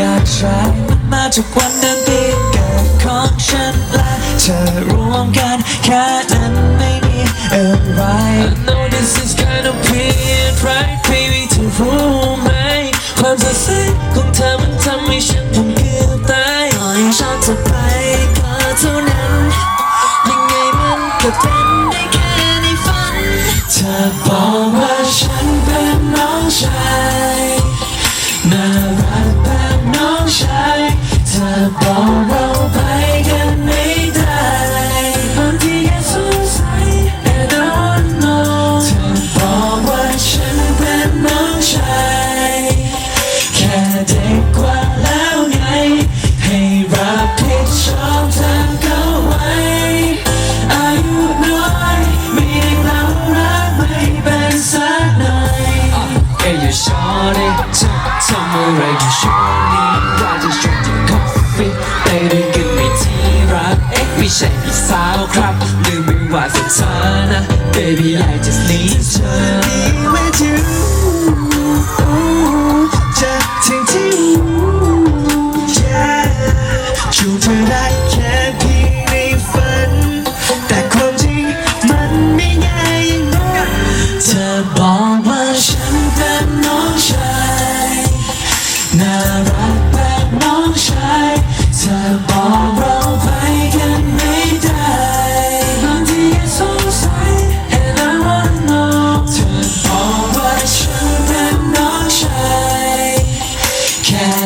อยากใช้มันมาจากวันนั้นที่เกิดของฉันและเธอรวมกันแค่นั้น เราไปกันไม่ได้บางทีแค่สงสัย and I wanna know เธอบอกว่าฉันเป็นน้องชายแค่เด็กกว่าแล้วไง ให้รับผิดชอบทางเขาไว้ อายุน้อยไม่ได้เรารักไม่เป็นสักหน่อย Hey, you shawty, tell, tell me where you shawty สาวครับ ลืมไม่ไหวสักเธอนะ baby I just need เธอ with you จะถึงที่ yeah จูบเธอได้แค่เพียงในฝัน แต่ความจริงมันไม่ง่ายอย่างนั้นเธอบอก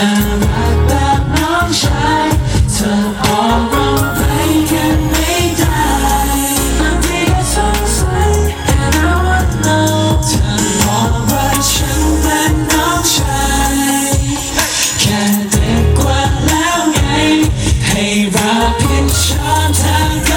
น่ารักแบบน้องชายเธอออกร้องไปกันไม่ได้บางทีก็สงสัย and I wanna know เธอมองว่าฉันเป็นน้องชายแค่เด็กกว่าแล้วไง ให้รับผิดชอบทาง